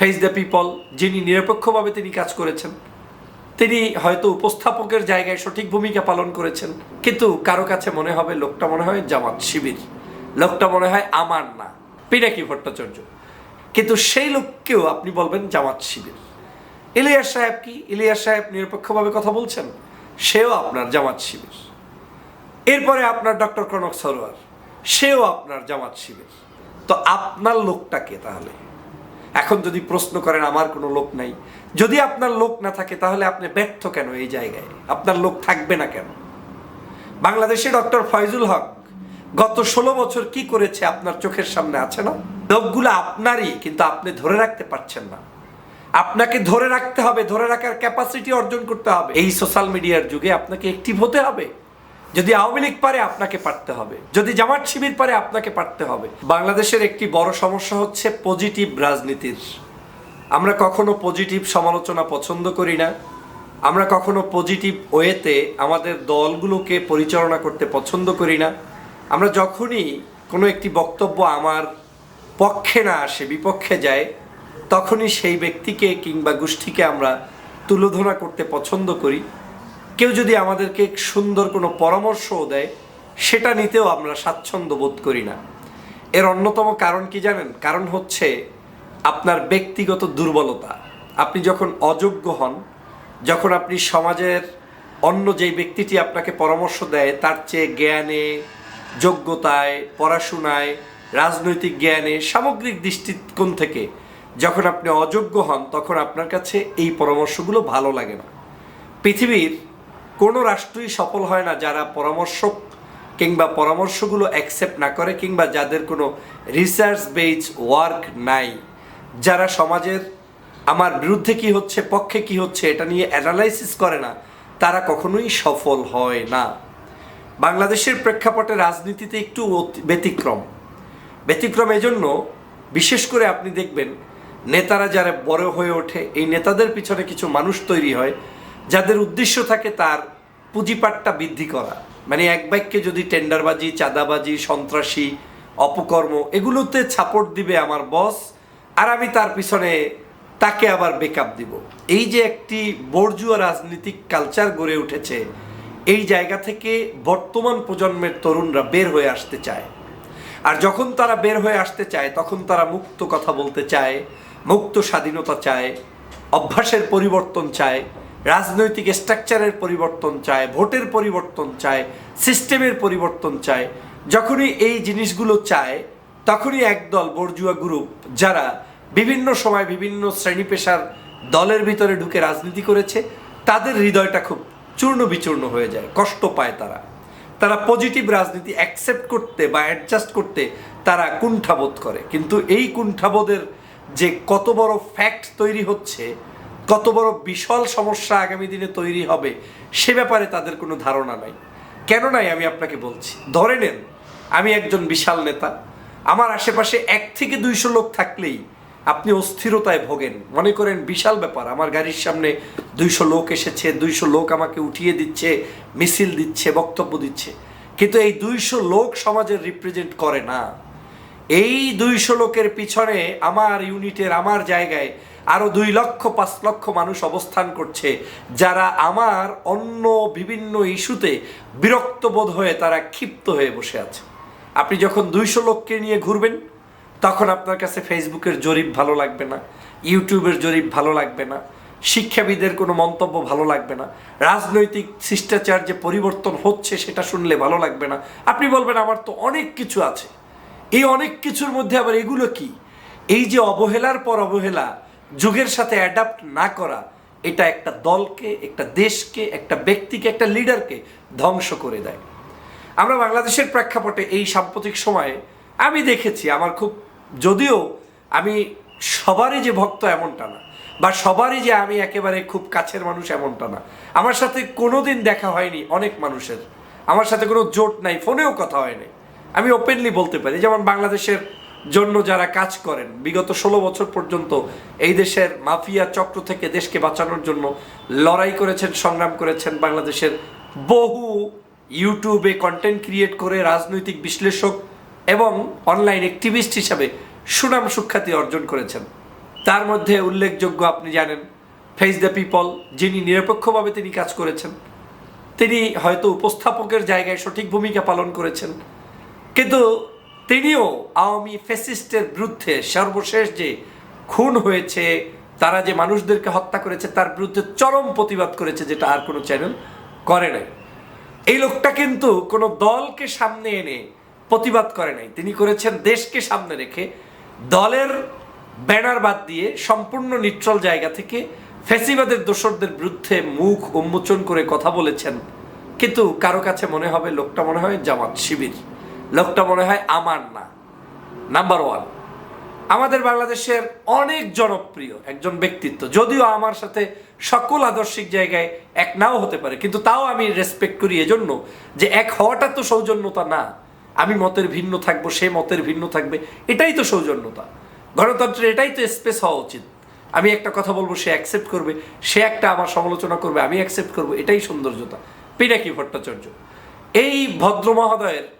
Face the people যিনি নিরপেক্ষভাবে তিনি কাজ করেছেন। তিনি হয়তো উপস্থাপকের জায়গায় সঠিক ভূমিকা পালন করেছেন, কিন্তু কারও কাছে মনে হবে লোকটা মনে হয় জামাত শিবির। লোকটা মনে হয় আমার না, পিনাকি ভট্টাচার্য। কিন্তু সেই লোককেও আপনি বলবেন জামাত শিবির। ইলিয়াস সাহেব কি? ইলিয়াস সাহেব নিরপেক্ষভাবে কথা বলছেন? সেও আপনার জামাত শিবির। এরপরে আপনার ডক্টর কনক সরোয়ার, সেও আপনার জামাত শিবির। তো আপনার লোকটাকে তাহলে? এখন যদি প্রশ্ন করেন, আমার কোনো লোক নাই। যদি আপনার লোক না থাকে, তাহলে আপনি ব্যর্থ কেন এই জায়গায়? আপনার লোক থাকবে না কেন? বাংলাদেশে ডক্টর ফয়জুল হক গত ষোলো বছর কি করেছে আপনার চোখের সামনে আছে না? লোকগুলো আপনারই, কিন্তু আপনি ধরে রাখতে পারছেন না। আপনাকে ধরে রাখতে হবে, ধরে রাখার ক্যাপাসিটি অর্জন করতে হবে। এই সোশ্যাল মিডিয়ার যুগে আপনাকে অ্যাক্টিভ হতে হবে। যদি আওয়ামী লীগ পারে, আপনাকে পারতে হবে। যদি জামাত শিবির পারে, আপনাকে পারতে হবে। বাংলাদেশের একটি বড় সমস্যা হচ্ছে পজিটিভ রাজনীতির। আমরা কখনো পজিটিভ সমালোচনা পছন্দ করি না। আমরা কখনো পজিটিভ ওয়েতে আমাদের দলগুলোকে পরিচালনা করতে পছন্দ করি না। আমরা যখনই কোনো একটি বক্তব্য আমার পক্ষে না আসে, বিপক্ষে যায়, তখনই সেই ব্যক্তিকে কিংবা গোষ্ঠীকে আমরা তুলোধনা করতে পছন্দ করি। কেউ যদি আমাদেরকে সুন্দর কোনো পরামর্শও দেয়, সেটা নিতেও আমরা স্বাচ্ছন্দ্য বোধ করি না। এর অন্যতম কারণ কি জানেন? কারণ হচ্ছে আপনার ব্যক্তিগত দুর্বলতা। আপনি যখন অযোগ্য হন, যখন আপনি সমাজের অন্য যেই ব্যক্তিটি আপনাকে পরামর্শ দেয়, তার চেয়ে জ্ঞানে, যোগ্যতায়, পড়াশোনায়, রাজনৈতিক জ্ঞানে, সামগ্রিক দৃষ্টিকোণ থেকে যখন আপনি অযোগ্য হন, তখন আপনার কাছে এই পরামর্শগুলো ভালো লাগে না। পৃথিবীর কোনো রাষ্ট্রই সফল হয় না যারা পরামর্শক কিংবা পরামর্শগুলো অ্যাকসেপ্ট না করে কিংবা যাদের কোনো রিসার্চ বেজ ওয়ার্ক নাই। যারা সমাজের আমার বিরুদ্ধে কি হচ্ছে, পক্ষে কি হচ্ছে এটা নিয়ে অ্যানালাইসিস করে না, তারা কখনোই সফল হয় না। বাংলাদেশের প্রেক্ষাপটে রাজনীতিতে একটু ব্যতিক্রম। ব্যতিক্রম এজন্য বিশেষ করে আপনি দেখবেন, নেতারা যারা বড় হয়ে ওঠে, এই নেতাদের পিছনে কিছু মানুষ তৈরি হয় যাদের উদ্দেশ্য থাকে তার পুঁজিপাটটা বৃদ্ধি করা। মানে এক বাক্যে যদি টেন্ডারবাজি, চাঁদাবাজি, সন্ত্রাসী, অপকর্ম এগুলোতে ছাপড় দিবে আমার বস, আর আমি তার পিছনে তাকে আবার বেকআপ দিব। এই যে একটি বর্জুয়া রাজনীতিক কালচার গড়ে উঠেছে, এই জায়গা থেকে বর্তমান প্রজন্মের তরুণরা বের হয়ে আসতে চায়। আর যখন তারা বের হয়ে আসতে চায়, তখন তারা মুক্ত কথা বলতে চায়, মুক্ত স্বাধীনতা চায়, অভ্যাসের পরিবর্তন চায় রাজনৈতিক স্ট্রাকচারের পরিবর্তন চায়, ভোটের পরিবর্তন চায় সিস্টেমের পরিবর্তন চায়। যখনই এই জিনিসগুলো চায়, তখনই একদল বর্জুয়া গ্রুপ যারা বিভিন্ন সময় বিভিন্ন শ্রেণি পেশার দলের ভিতরে ঢুকে রাজনীতি করেছে, তাদের হৃদয়টা খুব চূর্ণ বিচূর্ণ হয়ে যায়, কষ্ট পায় তারা। তারা পজিটিভ রাজনীতি অ্যাকসেপ্ট করতে বা অ্যাডজাস্ট করতে তারা কুণ্ঠাবোধ করে। কিন্তু এই কুণ্ঠাবোধের যে কত বড় ফ্যাক্ট তৈরি হচ্ছে কত বড় বিশাল সমস্যা আগামী দিনে তৈরি হবে, সে ব্যাপারে তাদের কোনো ধারণা নাই। কেন নাই আমি আপনাকে বলছি? ধরে নেন, আমি একজন বিশাল নেতা, আমার আশেপাশে এক থেকে দুইশো লোক থাকলেই আপনি অস্থিরতায় ভোগেন। মনে করেন বিশাল ব্যাপার, আমার গাড়ির সামনে দুইশো লোক এসেছে, দুইশো লোক আমাকে উঠিয়ে দিচ্ছে, মিছিল দিচ্ছে, বক্তব্য দিচ্ছে। কিন্তু এই দুইশো লোক সমাজের রিপ্রেজেন্ট করে না। এই দুইশো লোকের পিছনে আমার ইউনিটের আমার জায়গায় আরও দুই লক্ষ, পাঁচ লক্ষ মানুষ অবস্থান করছে, যারা আমার অন্য বিভিন্ন ইস্যুতে বিরক্ত বোধ হয়ে তারা ক্ষিপ্ত হয়ে বসে আছে। আপনি যখন দুইশো লোককে নিয়ে ঘুরবেন, তখন আপনার কাছে ফেসবুকের জরিপ ভালো লাগবে না, ইউটিউবের জরিপ ভালো লাগবে না, শিক্ষাবিদের কোনো মন্তব্য ভালো লাগবে না, রাজনৈতিক শিষ্টাচার যে পরিবর্তন হচ্ছে সেটা শুনলে ভালো লাগবে না। আপনি বলবেন, আমার তো অনেক কিছু আছে। এই অনেক কিছুর মধ্যে আবার এগুলো কি? এই যে অবহেলার পর অবহেলা যুগের সাথে অ্যাডাপ্ট না করা, এটা একটা দলকে, একটা দেশকে, একটা ব্যক্তিকে, একটা লিডারকে ধ্বংস করে দেয়। আমরা বাংলাদেশের প্রেক্ষাপটে এই সাম্প্রতিক সময়ে আমি দেখেছি, আমার খুব, যদিও আমি সবারই যে ভক্ত এমনটা না, বা সবারই যে আমি একেবারে খুব কাছের মানুষ এমনটা না, আমার সাথে কোনোদিন দেখা হয়নি অনেক মানুষের। আমার সাথে কোনো জোট নাই, ফোনেও কথা হয়নি। আমি ওপেনলি বলতে পারি, যেমন বাংলাদেশের জন্য যারা কাজ করেন, বিগত ষোলো বছর পর্যন্ত এই দেশের মাফিয়া চক্র থেকে দেশকে বাঁচানোর জন্য লড়াই করেছেন, সংগ্রাম করেছেন বাংলাদেশের বহু ইউটিউবে কন্টেন্ট ক্রিয়েট করে রাজনৈতিক বিশ্লেষক এবং অনলাইন অ্যাক্টিভিস্ট হিসাবে সুনাম সুখ্যাতি অর্জন করেছেন। তার মধ্যে উল্লেখযোগ্য আপনি জানেন ফেস দ্য পিপল যিনি নিরপেক্ষভাবে তিনি কাজ করেছেন, তিনি হয়তো উপস্থাপকের জায়গায় সঠিক ভূমিকা পালন করেছেন, কিন্তু তিনিও আওয়ামী ফ্যাসিস্টের বিরুদ্ধে সর্বশেষ যে খুন হয়েছে, তারা যে মানুষদেরকে হত্যা করেছে, তার বিরুদ্ধে চরম প্রতিবাদ করেছে, যেটা আর কোনো চ্যানেল করে নাই। এই লোকটা কিন্তু কোনো দলকে সামনে এনে প্রতিবাদ করে নাই। তিনি করেছেন দেশকে সামনে রেখে, দলের ব্যানার বাদ দিয়ে সম্পূর্ণ নিট্রল জায়গা থেকে ফেসিবাদের দোসরদের বিরুদ্ধে মুখ উন্মোচন করে কথা বলেছেন। কিন্তু কারও কাছে মনে হবে, লোকটা মনে হয় জামাত শিবির। লোকটা মনে হয় আমার না। নাম্বার ওয়ান আমাদের বাংলাদেশের অনেক জনপ্রিয় একজন ব্যক্তিত্ব, যদিও আমার সাথে সকল আদর্শিক জায়গায় এক নাও হতে পারে, কিন্তু তাও আমি রেসপেক্ট করি এজন্য যে এক হওয়াটা তো সৌজন্যতা না। আমি মতের ভিন্ন থাকব, সে মতের ভিন্ন থাকবে, এটাই তো সৌজন্যতা। গণতন্ত্রের এটাই তো স্পেস হওয়া উচিত। আমি একটা কথা বলব, সে অ্যাকসেপ্ট করবে, সে একটা আমার সমালোচনা করবে, আমি অ্যাকসেপ্ট করব, এটাই সৌন্দর্যতা। পিনাকি ভট্টাচার্য। এই ভদ্র মহোদয়ের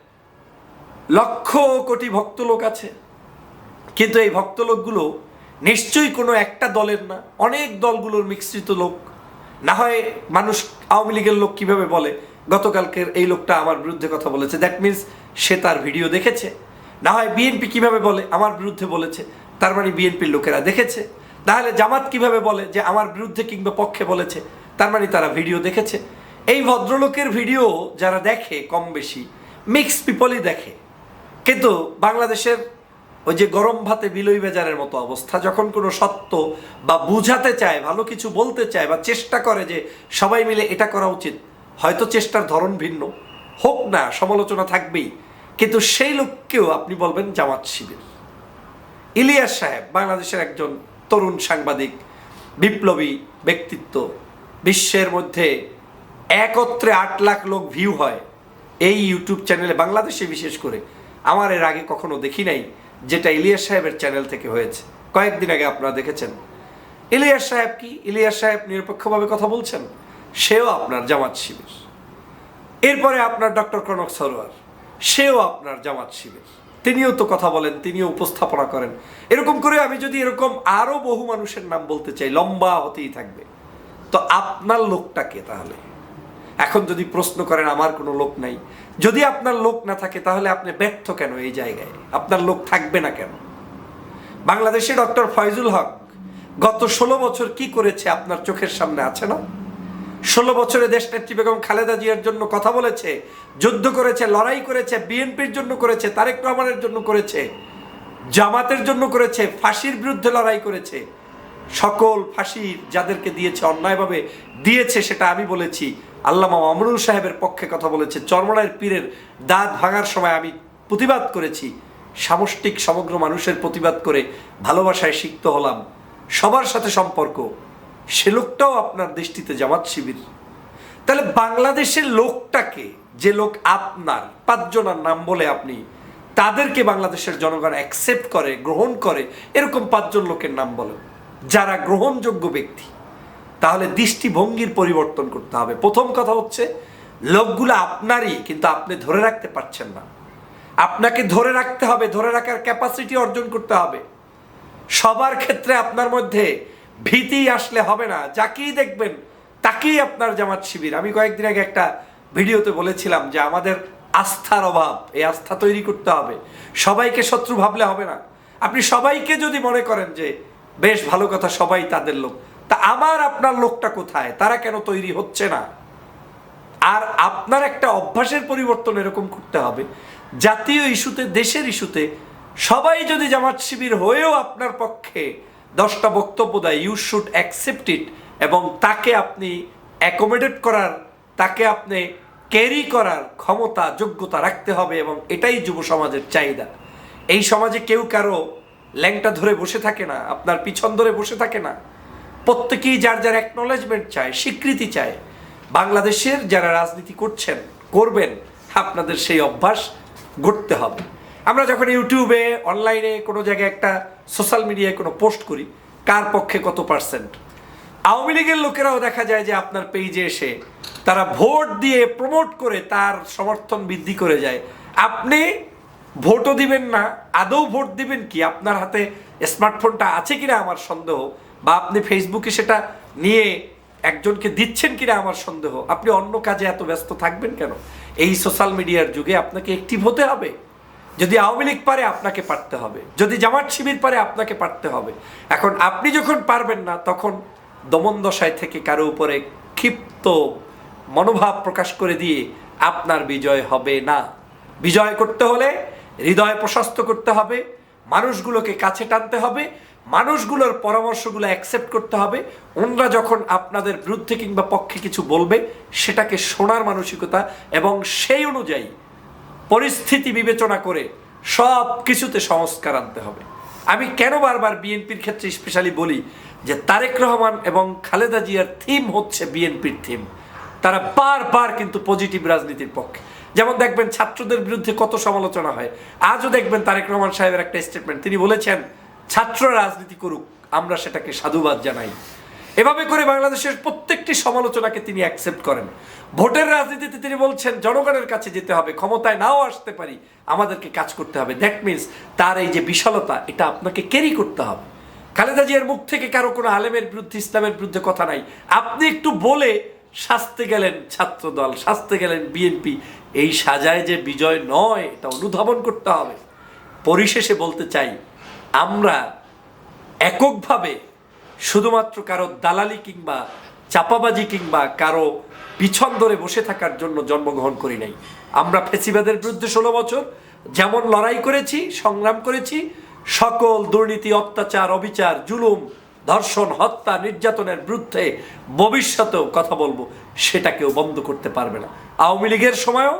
লক্ষ কোটি ভক্ত লোক আছে। কিন্তু এই ভক্ত লোকগুলো নিশ্চয়ই কোনো একটা দলের না, অনেক দলগুলোর মিশ্রিত লোক। না হয় মানুষ আওয়ামী লীগের লোক কীভাবে বলে, গতকালকের এই লোকটা আমার বিরুদ্ধে কথা বলেছে। দ্যাট মিন্স সে তার ভিডিও দেখেছে। না হয় বিএনপি কীভাবে বলে, আমার বিরুদ্ধে বলেছে। তার মানে বিএনপির লোকেরা দেখেছে। তাহলে জামাত কীভাবে বলে যে আমার বিরুদ্ধে কিংবা পক্ষে বলেছে, তার মানে তারা ভিডিও দেখেছে। এই ভদ্রলোকের ভিডিও যারা দেখে কম বেশি মিক্স পিপলই দেখে। কিন্তু বাংলাদেশের ওই যে গরম ভাতে বিলই বেজারের মতো অবস্থা, যখন কোনো সত্য বা বুঝাতে চায়, ভালো কিছু বলতে চায় বা চেষ্টা করে যে সবাই মিলে এটা করা উচিত, হয়তো চেষ্টার ধরন ভিন্ন। হোক না, সমালোচনা থাকবেই। কিন্তু সেই লোককেও আপনি বলবেন জামাত শিবির। ইলিয়াস সাহেব বাংলাদেশের একজন তরুণ সাংবাদিক, বিপ্লবী ব্যক্তিত্ব। বিশ্বের মধ্যে একত্রে আট লাখ লোক ভিউ হয় এই ইউটিউব চ্যানেলে বাংলাদেশে বিশেষ করে। আমার এর আগে কখনো দেখি নাই, যেটা ইলিয়াস সাহেবের চ্যানেল থেকে হয়েছে। কয়েকদিন আগে আপনারা দেখেছেন। ইলিয়াস সাহেব কি? ইলিয়াস সাহেব নিরপেক্ষভাবে কথা বলছেন? সেও আপনার জামাত শিবির। এরপরে আপনার ডক্টর কনক সরোয়ার, সেও আপনার জামাত শিবির। তিনিও তো কথা বলেন, তিনিও উপস্থাপনা করেন। এরকম করে আমি যদি এরকম আরও বহু মানুষের নাম বলতে চাই, লম্বা হতেই থাকবে। তো আপনার লোকটাকে তাহলে? এখন যদি প্রশ্ন করেন, আমার কোনো লোক নাই? যদি আপনার লোক না থাকে, তাহলে আপনি ব্যর্থ কেন এই জায়গায়? আপনার লোক থাকবে না কেন? বাংলাদেশে ডক্টর ফয়জুল হক গত ষোলো বছর কি করেছে আপনার চোখের সামনে আছে না? ষোলো বছরে দেশ নেত্রী বেগম খালেদা জিয়ার জন্য কথা বলেছে, যুদ্ধ করেছে, লড়াই করেছে, বিএনপির জন্য করেছে, তারেক রহমানের জন্য করেছে, জামাতের জন্য করেছে, ফাঁসির বিরুদ্ধে লড়াই করেছে সকল ফাঁসি যাদেরকে দিয়েছে, অন্যায়ভাবে দিয়েছে সেটা আমি বলেছি। আল্লামা আমরুল সাহেবের পক্ষে কথা বলেছে। চরমনায়ের পীরের দাঁত ভাঙার সময় আমি প্রতিবাদ করেছি। সামষ্টিক সমগ্র মানুষের প্রতিবাদ করে ভালোবাসায় সিক্ত হলাম। সবার সাথে সম্পর্ক। সে লোকটাও আপনার দৃষ্টিতে জামাত শিবির। তাহলে বাংলাদেশের লোকটাকে, যে লোক আপনার পাঁচজনার নাম বলে আপনি, তাদেরকে বাংলাদেশের জনগণ অ্যাকসেপ্ট করে, গ্রহণ করে, এরকম পাঁচজন লোকের নাম বলেন। যারা গ্রহণযোগ্য ব্যক্তি, তাহলে দৃষ্টিভঙ্গির পরিবর্তন করতে হবে। প্রথম কথা হচ্ছে, লোকগুলো আপনারই, কিন্তু আপনি ধরে রাখতে পারছেন না। আপনাকে ধরে রাখতে হবে, ধরে রাখার ক্যাপাসিটি অর্জন করতে হবে। সবার ক্ষেত্রে আপনার মধ্যে ভীতি আসলে হবে না। যাকেই দেখবেন, তাকেই আপনার জামাত শিবির। আমি কয়েকদিন আগে একটা ভিডিওতে বলেছিলাম যে আমাদের আস্থার অভাব, এই আস্থা তৈরি করতে হবে। সবাইকে শত্রু ভাবলে হবে না। আপনি সবাইকে যদি মনে করেন যে বেশ ভালো কথা, সবাই তাদের লোক। তা আমার আপনার লোকটা কোথায়? তারা কেন তৈরি হচ্ছে না? আর আপনার একটা অভ্যাসের পরিবর্তন এরকম করতে হবে। জাতীয় ইস্যুতে, দেশের ইস্যুতে সবাই যদি জামাত শিবির হয়েও আপনার পক্ষে দশটা বক্তব্য দেয় ইউ শুড অ্যাকসেপ্ট ইট এবং তাকে আপনি অ্যাকোমোডেট করার, তাকে আপনি ক্যারি করার ক্ষমতা, যোগ্যতা রাখতে হবে এবং এটাই যুব সমাজের চাহিদা। এই সমাজে কেউ কারও ল্যাংটা ধরে বসে থাকে না, আপনার পিছন ধরে বসে থাকে না। প্রত্যেকেই যার যার অ্যাকনোলেজমেন্ট চায়, স্বীকৃতি চায়, বাংলাদেশের যারা রাজনীতি করছেন, করবেন, আপনাদের সেই অভ্যাস গড়তে হবে। আমরা যখন ইউটিউবে, অনলাইনে কোনো জায়গায় একটা সোশ্যাল মিডিয়ায় কোনো পোস্ট করি, কার পক্ষে কত পার্সেন্ট? আওয়ামী লীগের লোকেরাও দেখা যায় যে আপনার পেজে এসে তারা ভোট দিয়ে প্রমোট করে তার সমর্থন বৃদ্ধি করে যায়। আপনি ভোটও দিবেন না, আদৌ ভোট দিবেন কি? আপনার হাতে স্মার্টফোনটা আছে কিনা আমার সন্দেহ? বা আপনি ফেসবুকে সেটা নিয়ে একজনকে দিচ্ছেন কিনা আমার সন্দেহ? আপনি অন্য কাজে এত ব্যস্ত থাকবেন কেন? এই সোশ্যাল মিডিয়ার যুগে আপনাকে অ্যাক্টিভ হতে হবে। যদি আওয়ামী লীগ পারে, আপনাকে পারতে হবে। যদি জামাত শিবির পারে, আপনাকে পারতে হবে। এখন আপনি যখন পারবেন না, তখন দমন দশায় থেকে কারও উপরে ক্ষিপ্ত মনোভাব প্রকাশ করে দিয়ে আপনার বিজয় হবে না। বিজয় করতে হলে হৃদয় প্রশস্ত করতে হবে, মানুষগুলোকে কাছে টানতে হবে, মানুষগুলোর পরামর্শগুলো অ্যাকসেপ্ট করতে হবে। ওনরা যখন আপনাদের বিরুদ্ধে কিংবা পক্ষে কিছু বলবে, সেটাকে শোনার মানসিকতা এবং সেই অনুযায়ী পরিস্থিতি বিবেচনা করে সব কিছুতে সংস্কার আনতে হবে। আমি কেন বারবার বিএনপির ক্ষেত্রে স্পেশালি বলি যে তারেক রহমান এবং খালেদা জিয়ার থিম হচ্ছে বিএনপির থিম তারা বারবার কিন্তু পজিটিভ রাজনীতির পক্ষে। যেমন দেখবেন ছাত্রদের বিরুদ্ধে কত সমালোচনা হয়। আজও দেখবেন তারেক রহমান সাহেবের একটা স্টেটমেন্ট তিনি বলেছেন, ছাত্র রাজনীতি করুক, আমরা সেটাকে সাধুবাদ জানাই। এভাবে করে বাংলাদেশের প্রত্যেকটি সমালোচনাকে তিনি অ্যাকসেপ্ট করেন। ভোটের রাজনীতিতে তিনি বলছেন, জনগণের কাছে যেতে হবে, ক্ষমতায় নাও আসতে পারি, আমাদেরকে কাজ করতে হবে। দ্যাট মিনস তার এই যে বিশালতা, এটা আপনাকে ক্যারি করতে হবে। খালেদা জিয়ার মুখ থেকে কারও কোনো আলেমের বিরুদ্ধে, ইসলামের বিরুদ্ধে কথা নাই। আপনি একটু বলে শাস্তে গেলেন ছাত্র দল শাস্তে গেলেন বিএনপি এই সাজায় যে বিজয় নয়, এটা অনুধাবন করতে হবে। পরিশেষে বলতে চাই, আমরা এককভাবে শুধুমাত্র কারও দালালি কিংবা চাপাবাজি কিংবা কারও পিছন ধরে বসে থাকার জন্য জন্মগ্রহণ করি নাই। আমরা ফেসিবাদের বিরুদ্ধে ষোলো বছর যেমন লড়াই করেছি, সংগ্রাম করেছি, সকল দুর্নীতি, অত্যাচার, অবিচার, জুলুম ধর্ষণ, হত্যা, নির্যাতনের বিরুদ্ধে ভবিষ্যতেও কথা বলব সেটা কেউ বন্ধ করতে পারবে না। আওয়ামী লীগের সময়ও,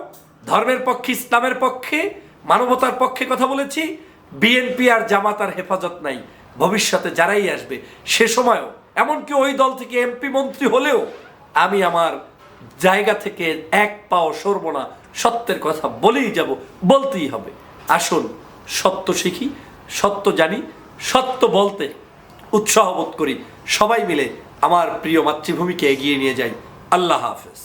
ধর্মের পক্ষে, ইসলামের পক্ষে, মানবতার পক্ষে কথা বলেছি, বিএনপি আর জামাতার হেফাজত নাই। ভবিষ্যতে যারাই আসবে, সে সময়ও, এমনকি ওই দল থেকে এমপি মন্ত্রী হলেও, আমি আমার জায়গা থেকে এক পাও সরব না, সত্যের কথা বলেই যাব, বলতেই হবে। আসুন, সত্য শিখি, সত্য জানি, সত্য বলতে উৎসাহ বোধ করি। সবাই মিলে আমার প্রিয় মাতৃভূমিকে এগিয়ে নিয়ে যাই। আল্লাহ হাফেজ।